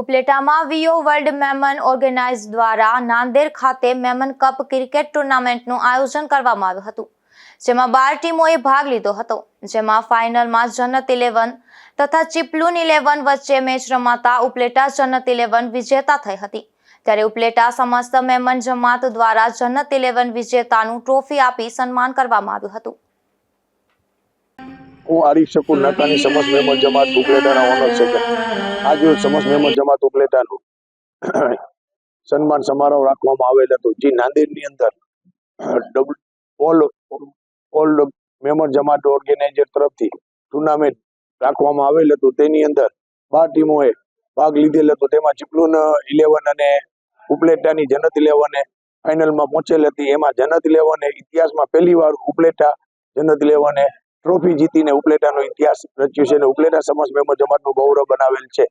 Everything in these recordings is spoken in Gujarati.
ઉપલેટામાં વીઓ વર્લ્ડ મેમન ઓર્ગેનાઇઝ દ્વારા નાંદેર ખાતે મેમન કપ ક્રિકેટ ટુર્નામેન્ટનું આયોજન કરવામાં આવ્યું હતું, જેમાં બાર ટીમોએ ભાગ લીધો હતો, જેમાં ફાઇનલમાં જન્નત ઇલેવન તથા ચીપલુન ઇલેવન વચ્ચે મેચ રમાતા ઉપલેટા જન્નત ઇલેવન વિજેતા થઈ હતી. ત્યારે ઉપલેટા સમસ્ત મેમન જમાત દ્વારા જન્નત ઇલેવન વિજેતાનું ટ્રોફી આપી સન્માન કરવામાં આવ્યું હતું. હું આરીફ શકુર નાકાની સમસ્ત મેમન જમાત ઉપલેટાના ઓનર છે. આજે સમસ્ત મહેમદ જમાત ઉપલેટાનું સન્માન સમારોહ રાખવામાં આવેલ હતો. જે નાંદેડની અંદર all all Mahemad Jamat organiser તરફથી ટુર્નામેન્ટ રાખવામાં આવેલ હતું. તેની અંદર બાર ટીમોએ ભાગ લીધેલ હતો. તેમાં ચીપલુન ઇલેવન અને ઉપલેટાની જનત ઇલેવને ફાઇનલમાં પહોંચેલ હતી. એમાં જનત ઇલેવને ઇતિહાસમાં પહેલી વાર ઉપલેટા જનત ઇલેવને ટ્રોફી જીતીને ઉપલેટાનો ઇતિહાસ રચ્યો છે અને ઉપલેટા સમાજ મેમર જમાતનું ગૌરવ બનાવેલ છે.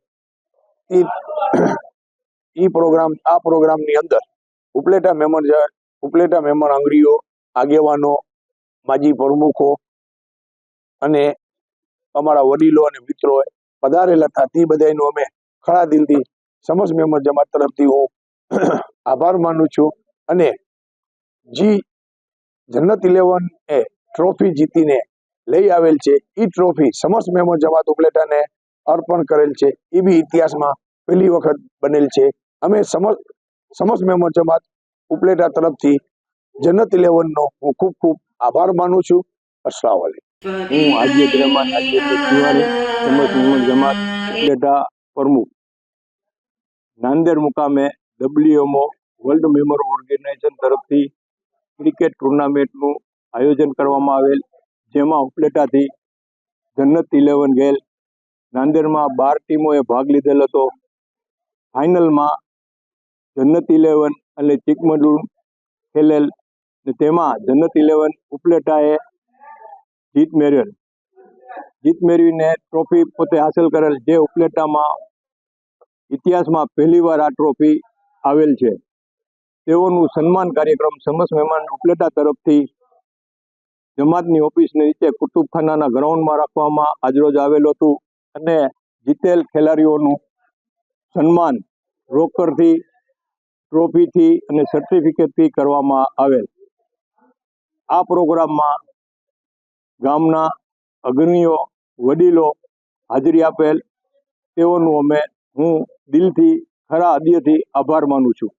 એ પ્રોગ્રામ, આ પ્રોગ્રામની અંદર ઉપલેટા મેમર ઉપલેટા મેમર આંગળીઓ, આગેવાનો, માજી પ્રમુખો અને અમારા વડીલો અને મિત્રો પધારેલા હતા. તે બધાનું અમે ખરા દિલથી સમસ્ત મેમર જમાત તરફથી હું આભાર માનું છું અને જી જન્નત ઇલેવન એ ટ્રોફી જીતીને લઈ આવેલ છે. ઈ ટ્રોફી સમસ્ત મેમો જમાત ઉપલેટાને અર્પણ કરેલ છે. એ બી ઇતિહાસમાં પહેલી વખત બનેલ છે. અમે સમસ્ત સમસ્ત મેમો જમાત ઉપલેટા તરફથી જન્નત ઇલેવનનો હું ખૂબ ખૂબ આભાર માનું છું. અસલામ હું આજે રહેમાન આજે સમસ્ત મોહમ્મદ જમાત ઉપલેટા પ્રમુખ. નાંદેડ મુકામે ડબલ્યુએમઓ વર્લ્ડ મેમોર ઓર્ગેનાઇઝેશન તરફથી ક્રિકેટ ટુર્નામેન્ટનું આયોજન કરવામાં આવેલ. જેમાં ઉપલેટાથી જન્નત ઇલેવન ગેલ નાંદેડમાં બાર ટીમોએ ભાગ લીધેલ હતો. ફાઇનલમાં જન્નત ઇલેવન અને ચીકમડું ખેલેલ તેમાં જન્નત ઇલેવન ઉપલેટાએ જીત મેળવેલ. જીત મેળવીને ટ્રોફી પોતે હાંસલ કરેલ, જે ઉપલેટામાં ઇતિહાસમાં પહેલીવાર આ ટ્રોફી આવેલ છે. તેઓનું સન્માન કાર્યક્રમ સમસ્ત મહેમાન ઉપલેટા તરફથી જમાતની ઓફિસની નીચે કુતુબખાનાના ગ્રાઉન્ડમાં રાખવામાં આજરોજ આવેલું હતું અને જીતેલ ખેલાડીઓનું સન્માન રોકડથી, ટ્રોફીથી અને સર્ટિફિકેટથી કરવામાં આવેલ. આ પ્રોગ્રામમાં ગામના અગ્રણીઓ, વડીલો હાજરી આપેલ. તેઓનું અમે હું દિલથી, ખરા હૃદયથી આભાર માનું છું.